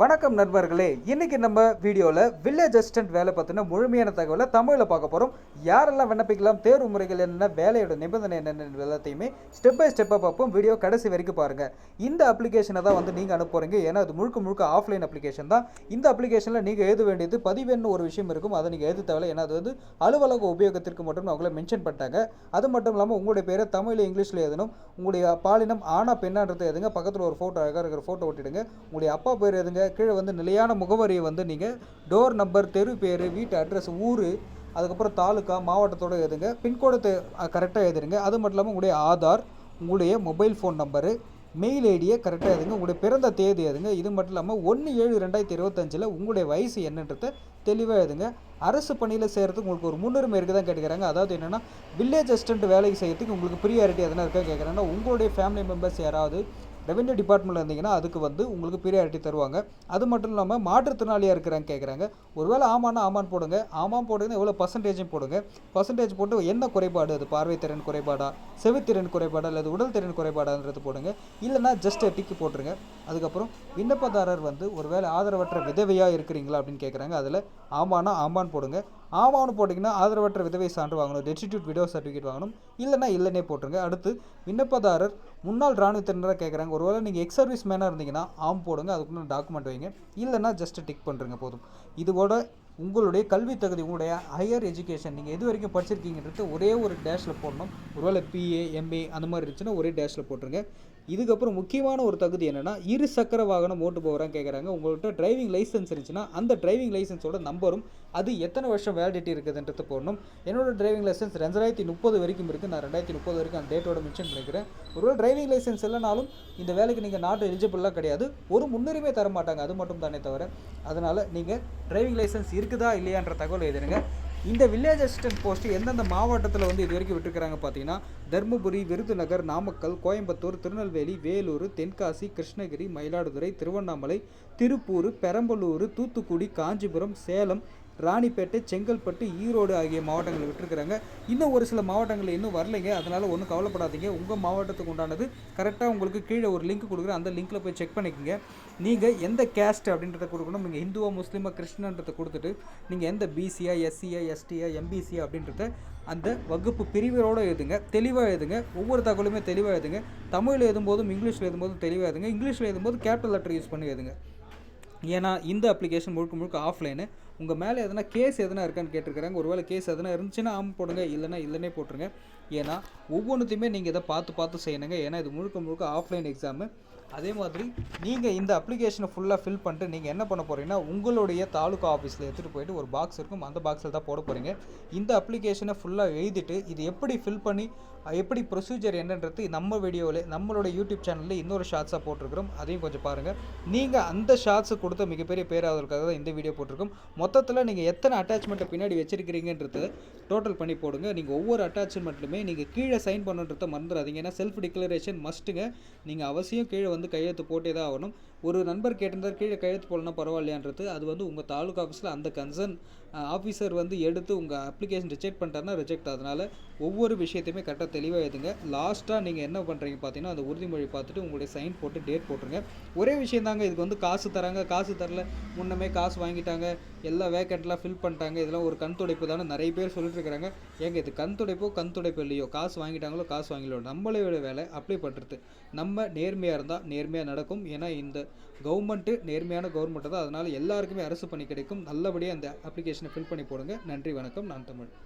வணக்கம் நண்பர்களே இன்னைக்கு நம்ம வீடியோவில் வில்லேஜ் அசிஸ்டன்ட் வேலை பற்றின முழுமையான தகவலை தமிழில் பார்க்க போகிறோம் யாரெல்லாம் விண்ணப்பிக்கலாம் தேர்வு முறைகள் என்னென்ன வேலையோட நிபந்தனை என்னென்ன எல்லாத்தையுமே ஸ்டெப் பை ஸ்டெப்பாக பார்ப்போம். வீடியோ கடைசி வரைக்கும் பாருங்கள் இந்த அப்ளிகேஷனை தான் வந்து நீங்கள் அனுப்புறீங்க ஏன்னா அது முழுக்க முழுக்க ஆஃப்லைன் அப்ளிகேஷன் தான். இந்த அப்ளிகேஷனில் நீங்கள் எழுத வேண்டியது பதிவுன்னு ஒரு விஷயம் இருக்கும். அதை நீங்கள் எழுத தேவையில்லை ஏன்னா அது வந்து அலுவலக உபயோகத்திற்கு மட்டும் அவங்கள மென்ஷன் பண்ணிட்டாங்க. அது மட்டும் இல்லாமல் உங்களுடைய பேரை தமிழில் இங்கிலீஷில் எழுதணும். உங்களுடைய பாலினம் ஆனா பெண்ணான்றது எதுங்க பக்கத்தில் ஒரு ஃபோட்டோ அழகாக இருக்கிற ஃபோட்டோ ஒட்டிடுங்க. உங்களுடைய அப்பா பேர் எதுங்க கீழே வந்து நிலையான முகவரியை வந்து நீங்கள் டோர் நம்பர் தெரு பேர் வீட்டு அட்ரஸ் ஊர் அதுக்கப்புறம் தாலுக்கா மாவட்டத்தோட எழுதுங்க. பின்கோடு கரெக்டாக எழுதுருங்க. அது மட்டும் இல்லாமல் உங்களுடைய ஆதார் உங்களுடைய மொபைல் ஃபோன் நம்பரு மெயில் ஐடியை கரெக்டாக எதுங்க உங்களுடைய பிறந்த தேதி எதுங்க இது மட்டும் இல்லாமல் ஒன்று ஏழு ரெண்டாயிரத்தி இருபத்தஞ்சில் உங்களுடைய வயசு என்னன்றதை தெளிவாக எழுதுங்க. அரசு பணியில் செய்கிறதுக்கு உங்களுக்கு ஒரு முன்னுரிமை இருக்குது தான் கேட்குறாங்க அதாவது என்னென்னா வில்லேஜ் அசிஸ்டன்ட் வேலைக்கு செய்கிறதுக்கு உங்களுக்கு ப்ரியாரிட்டி எதனா இருக்கா கேட்குறாங்கன்னா உங்களுடைய ஃபேமிலி மெம்பர்ஸ் யாராவது ரெவென்யூ டிபார்ட்மெண்ட்டில் இருந்தீங்கன்னா அதுக்கு வந்து உங்களுக்கு ப்ரியாரிட்டி தருவாங்க. அது மட்டும் இல்லாமல் மாற்றுத்திறனாளியாக இருக்கிறாங்க கேட்குறாங்க ஒருவேளை ஆமானா ஆமான்னு போடுங்க. ஆமாம் போடுங்கன்னா எவ்வளோ பர்சன்டேஜும் போடுங்க. பர்சன்டேஜ் போட்டு என்ன குறைபாடு? அது பார்வை திறன் குறைபாடா? செவித்திறன் குறைபாடா? அல்லது உடல் திறன் குறைபாடான்றது போடுங்க. இல்லைன்னா ஜஸ்ட் டிக்கு போட்டுருங்க. அதுக்கப்புறம் விண்ணப்பதாரர் வந்து ஒருவேளை ஆதரவற்ற விதவையாக இருக்கிறீங்களா அப்படின்னு கேட்குறாங்க அதில் ஆமானா ஆமான்னு போடுங்க. ஆமாம்னு போட்டிங்கன்னா ஆதரவற்ற விதவை சான்று வாங்கணும். டெஸ்டிடியூட் விடோ சர்டிஃபிகேட் வாங்கணும். இல்லைன்னா இல்லைன்னே போட்டுருங்க. அடுத்து விண்ணப்பதாரர் முன்னாள் இராணுவத்தினராக கேட்குறாங்க ஒருவேளை நீங்கள் எக்ஸ் சர்வீஸ் மேனாக இருந்தீங்கன்னா ஆம் போடுங்க. அதுக்குன்னு டாக்குமெண்ட் வைங்க. இல்லைன்னா ஜஸ்ட் டிக் பண்ணுறங்க போதும். இதோட உங்களுடைய கல்வி தகுதி உங்களுடைய ஹையர் எஜுகேஷன் நீங்கள் எது வரைக்கும் படிச்சிருக்கீங்கன்றது ஒரே ஒரு டேஷில் போடணும். ஒருவேளை பிஏ எம்ஏ அந்த மாதிரி இருந்துச்சுன்னா ஒரே டேஷில் போட்டுருங்க. இதுக்கப்புறம் முக்கியமான ஒரு தகுதி என்னென்னா இரு சக்கர வாகனம் ஓட்டு போகிறாங்க கேட்குறாங்க உங்கள்கிட்ட டிரைவிங் லைசன்ஸ் இருந்துச்சுன்னா அந்த டிரைவிங் லைசன்ஸோட நம்பரும் அது எத்தனை வருஷம் வேலிடிட்டி இருக்குதுன்றது போடணும். என்னோட டிரைவிங் லைசன்ஸ் ரெண்டாயிரத்தி முப்பது வரைக்கும் இருக்குது நான் ரெண்டாயிரத்தி முப்பது வரைக்கும் அந்த டேட்டோட மென்ஷன் பண்ணிக்கிறேன். ஒருவேளை டிரைவிங் லைசன்ஸ் இல்லைனாலும் இந்த வேலைக்கு நீங்கள் நாட்டு எலிஜிபிளாக கிடையாது. ஒரு முன்னுரிமை தர மாட்டாங்க அது மட்டும் தானே தவிர அதனால் நீங்கள் டிரைவிங் லைசன்ஸ் இருக்குதா இல்லையான்ற தகவல் எழுதுனுங்க இந்த வில்லேஜ் அசிஸ்டன்ட் போஸ்ட் எந்தெந்த மாவட்டத்தில் வந்து இது வரைக்கும் விட்டுருக்காங்க பார்த்தீங்கன்னா தருமபுரி விருதுநகர் நாமக்கல் கோயம்புத்தூர் திருநெல்வேலி வேலூர் தென்காசி கிருஷ்ணகிரி மயிலாடுதுறை திருவண்ணாமலை திருப்பூர் பெரம்பலூர் தூத்துக்குடி காஞ்சிபுரம் சேலம் ராணிப்பேட்டை செங்கல்பட்டு ஈரோடு ஆகிய மாவட்டங்களில் விட்டுருக்குறாங்க. இன்னும் ஒரு சில மாவட்டங்களில் இன்னும் வரலைங்க. அதனால் ஒன்றும் கவலைப்படாதீங்க. உங்கள் மாவட்டத்துக்கு உண்டானது கரெக்டாக உங்களுக்கு கீழே ஒரு லிங்க் கொடுக்குறேன். அந்த லிங்க்கில் போய் செக் பண்ணிக்கோங்க. நீங்கள் எந்த கேஸ்ட் அப்படின்றத கொடுக்கணும். நீங்கள் இந்துவா முஸ்லீமா கிறிஸ்டினன்றதை கொடுத்துட்டு நீங்கள் எந்த பிசியா எஸ்சியா எஸ்டியா எம்பிசியா அப்படின்றத அந்த வகுப்பு பிரிவரோடு எழுதுங்க. தெளிவாக எழுதுங்க. ஒவ்வொரு தகவலுமே தெளிவாக எழுதுங்க. தமிழில் எழுதும்போதும் இங்கிலீஷில் எழுதும்போதும் தெளிவாக எழுதுங்க. இங்கிலீஷில் எழுதும்போது கேபிட்டல் லெட்டர் யூஸ் பண்ணி எழுதுங்க. ஏன்னா இந்த அப்ளிகேஷன் முழுக்க முழுக்க ஆஃப்லைனு உங்கள் மேலே எதனா கேஸ் எதனா இருக்கான்னு கேட்டிருக்கிறாங்க. ஒருவேளை கேஸ் எதனா இருந்துச்சுன்னா ஆம் போடுங்க. இல்லைன்னா இல்லைன்னே போட்டுருங்க. ஏன்னா ஒவ்வொன்றுத்தையுமே நீங்கள் இதை பார்த்து பார்த்து செய்யணுங்க. ஏன்னா இது முழுக்க முழுக்க ஆஃப்லைன் எக்ஸாமு அதே மாதிரி நீங்கள் இந்த அப்ளிகேஷனை ஃபுல்லாக ஃபில் பண்ணிட்டு நீங்கள் என்ன பண்ண போகிறீங்கன்னா உங்களுடைய தாலுகா ஆஃபீஸில் எடுத்துகிட்டு போயிட்டு ஒரு பாக்ஸ் இருக்கும். அந்த பாக்ஸில் தான் போட போகிறீங்க இந்த அப்ளிகேஷனை ஃபுல்லாக எழுதிட்டு இது எப்படி ஃபில் பண்ணி எப்படி ப்ரொசீஜர் என்னன்றது நம்ம வீடியோவில் நம்மளோட யூடியூப் சேனலில் இன்னொரு ஷார்ட்ஸாக போட்டிருக்கிறோம். அதையும் கொஞ்சம் பாருங்கள் நீங்கள் அந்த ஷார்ட்ஸை கொடுத்த மிகப்பெரிய பேராதற்காக தான் இந்த வீடியோ போட்டிருக்கோம். மொத்தத்தில் நீங்கள் எத்தனை அட்டாச்மெண்ட்டை பின்னாடி வச்சிருக்கிறீங்கன்றத டோட்டல் பண்ணி போடுங்க. நீங்கள் ஒவ்வொரு அட்டாச்மெண்ட்லுமே நீங்கள் கீழே சைன் பண்ணுறத மறந்துடாதீங்க ஏன்னா செல்ஃப் டிக்ளரேஷன் மஸ்ட்டுங்க நீங்கள் அவசியம் கீழே வந்து கையெழுத்து போட்டே தான் ஆகணும். ஒரு நண்பர் கேட்டிருந்தார் கீழே கையெழுத்து போடலன்னா பரவாயில்லையான்றது. அது வந்து உங்கள் தாலுகா ஆஃபீஸில் அந்த கன்சர்ன் ஆஃபீஸர் வந்து எடுத்து உங்கள் அப்ளிகேஷன் ரிஜெக்ட் பண்ணிட்டாருன்னா ரிஜெக்ட் அதனால் ஒவ்வொரு விஷயத்தையுமே கரெக்டாக தெளிவாக எழுதுங்க. லாஸ்ட்டாக நீங்கள் என்ன பண்ணுறீங்க பார்த்தீங்கன்னா அந்த உறுதிமொழி பார்த்துட்டு உங்களுடைய சைன் போட்டு டேட் போட்டுருங்க. ஒரே விஷயம் தாங்க இதுக்கு வந்து காசு தராங்க காசு தரல. முன்னமே காசு வாங்கிட்டாங்க எல்லா வேக்கண்ட்லாம் ஃபில் பண்ணிட்டாங்க. இதெல்லாம் ஒரு கண் துடைப்பு தானே நிறைய பேர் சொல்லிட்டுருக்கிறாங்க ஏங்க இது கண் துடைப்போ கண் துடைப்பு இல்லையோ? காசு வாங்கிட்டாங்களோ காசு வாங்கலையோ? நம்மளோட வேலை அப்ளை பண்ணுறது நம்ம நேர்மையாக இருந்தால் நேர்மையாக நடக்கும். ஏன்னா இந்த கவர்மெண்ட்டு நேர்மையான கவர்மெண்ட்டு தான். அதனால் எல்லாருக்குமே அரசு பணி கிடைக்கும். நல்லபடியாக அந்த அப்ளிகேஷன் ஃபில் பண்ணி போடுங்க. நன்றி வணக்கம். நான் தமிழ்.